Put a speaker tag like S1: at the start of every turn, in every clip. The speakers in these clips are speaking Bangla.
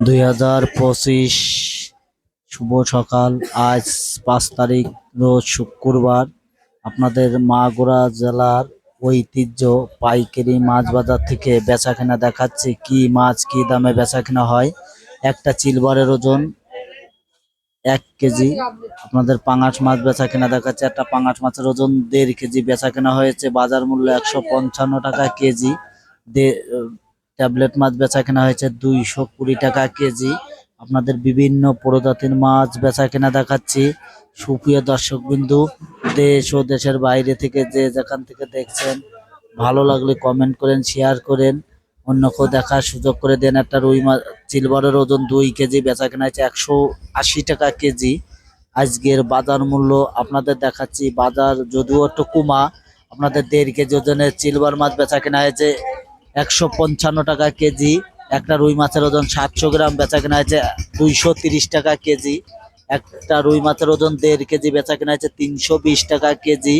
S1: দুই হাজার পঁচিশ শুভ সকাল। আজ পাঁচ তারিখ, রোজ শুক্রবার। আপনাদের মাগুরা জেলার ঐতিহ্য, পাইকারি মাছ বাজার থেকে বেচা কেনা দেখাচ্ছে। কি মাছ, কি দামে বেচা কেনা হয়? একটা চিলবারের ওজন এক কেজি। আপনাদের পাঙাশ মাছ বেচা কেনা দেখাচ্ছে। একটা পাঙাশ মাছের ওজন দেড় কেজি বেচা কেনা হয়েছে। বাজার মূল্য একশো পঞ্চান্ন টাকা কেজি। ট্যাবলেট মাছ বেচা কেনা হয়েছে দুইশো কুড়ি টাকা কেজি। আপনাদের বিভিন্ন প্রজাতির মাছ বেচা কেনা দেখাচ্ছি। সুপ্রিয় দর্শক বিন্দু দেশ ও দেশের বাইরে থেকে যে যেখান থেকে দেখছেন, ভালো লাগলে কমেন্ট করেন শেয়ার করেন। অন্যকেও দেখার সুযোগ করে দেন। একটা রুই মাছ সিলভারের ওজন দুই কেজি বেচা কেনা হয়েছে একশো আশি টাকা কেজি। আজকের বাজার মূল্য আপনাদের দেখাচ্ছি। বাজার যদিও একটু কমা, আপনাদের দেড় কেজি ওজনের সিলভার মাছ বেচা কেনা হয়েছে একশো পঞ্চান্ন টাকা কেজি, একটা রুই মাছের ওজন সাতশো গ্রাম বেচা কেনা হয়েছে দুইশো তিরিশ টাকা কেজি। একটা রুই মাছের ওজন দেড় কেজি বেচা কেনা হয়েছে তিনশো বিশ টাকা কেজি।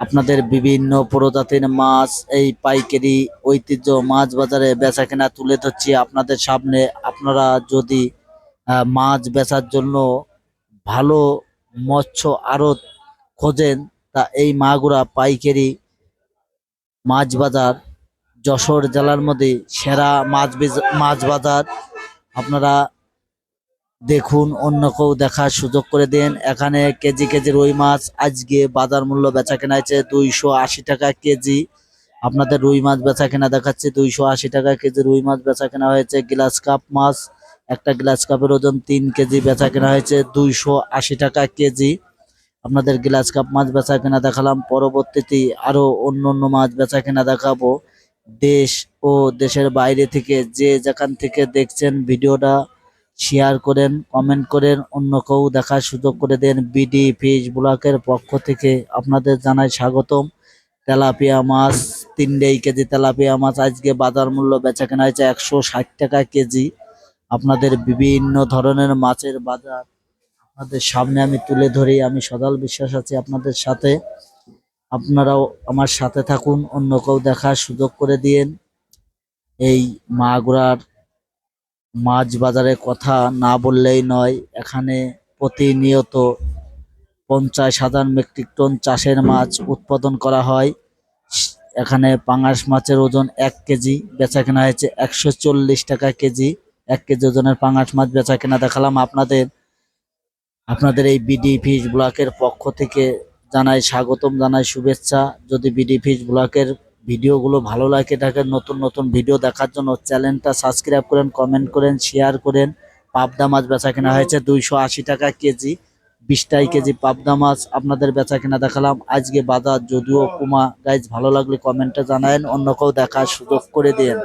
S1: আপনাদের বিভিন্ন প্রজাতির মাছ, এই পাইকারি ঐতিহ্য মাছ বাজারে বেচা কেনা তুলে ধরছি আপনাদের সামনে। আপনারা যদি মাছ বেচার জন্য ভালো মৎস্য আড়ত খোঁজেন, তা এই মাগুরা পাইকারি মাছ বাজার যশোর জেলার মধ্যে সেরা মাছ মাছ বাজার। আপনারা দেখুন, অন্য কেউ দেখার সুযোগ করে দেন। এখানে কেজি কেজি রুই মাছ আজকে বাজার মূল্য বেচা কেনা হয়েছে দুইশো আশি টাকা কেজি। আপনাদের রুই মাছ বেচা কেনা দেখাচ্ছে, দুইশো আশি টাকা কেজি রুই মাছ বেচা কেনা হয়েছে। গ্লাস কাপ মাছ, একটা গ্লাস কাপের ওজন তিন কেজি বেচা কেনা হয়েছে, দুইশো আশি টাকা কেজি। আপনাদের গ্লাস কাপ মাছ বেচা কেনা দেখালাম। পরবর্তীতে আরও অন্য অন্য মাছ বেচা কেনা দেখাবো। দেশ ও দেশের বাইরে থেকে যে যেখান থেকে দেখছেন ভিডিওটা শেয়ার করেন কমেন্ট করেন, অন্য কেউ দেখার সুযোগ করে দেন বিডি ফিশ ব্লকের পক্ষ থেকে আপনাদের জানাই স্বাগতম। তেলাপিয়া মাছ, তিন তিনটেই কেজি তেলাপিয়া মাছ আজকে বাজার মূল্য বেচা কেনা হয়েছে একশো ষাট টাকা কেজি। আপনাদের বিভিন্ন ধরনের মাছের বাজার আপনাদের সামনে আমি তুলে ধরি, আমি সদাল বিশ্বাস আছি আপনাদের সাথে। আপনারাও আমার সাথে থাকুন অন্য কেউ দেখার সুযোগ করে দিয়েন। এই মাগুরার মাছ বাজারের কথা না বললেই নয়, এখানে প্রতিনিয়ত পঞ্চাশ হাজার মেট্রিক টন চাষের মাছ উৎপাদন করা হয়। এখানে পাঙাশ মাছের ওজন এক কেজি বেচা কেনা হয়েছে একশো চল্লিশ টাকা কেজি। এক কেজি ওজনের পাঙাশ মাছ বেচা কেনা দেখালাম আপনাদের। আপনাদের এই বিডি ফিশ ব্লকের পক্ষ থেকে জানাই স্বাগতম, জানাই শুভেচ্ছা। যদি বিডি ফিশ ব্লকের ভিডিওগুলো ভালো লাগে থাকে নতুন নতুন ভিডিও দেখার জন্য চ্যানেলটা সাবস্ক্রাইব করেন কমেন্ট করেন শেয়ার করেন। পাবদা মাছ বেচা কেনা হয়েছে দুইশো আশি টাকা কেজি, বিশটাই কেজি পাবদা মাছ আপনাদের বেচা কেনা দেখালাম। আজকে বাজার যদিও কুমা গাইজ ভালো লাগলে কমেন্টে জানায়েন, অন্য কেউ দেখার সুযোগ করে দিন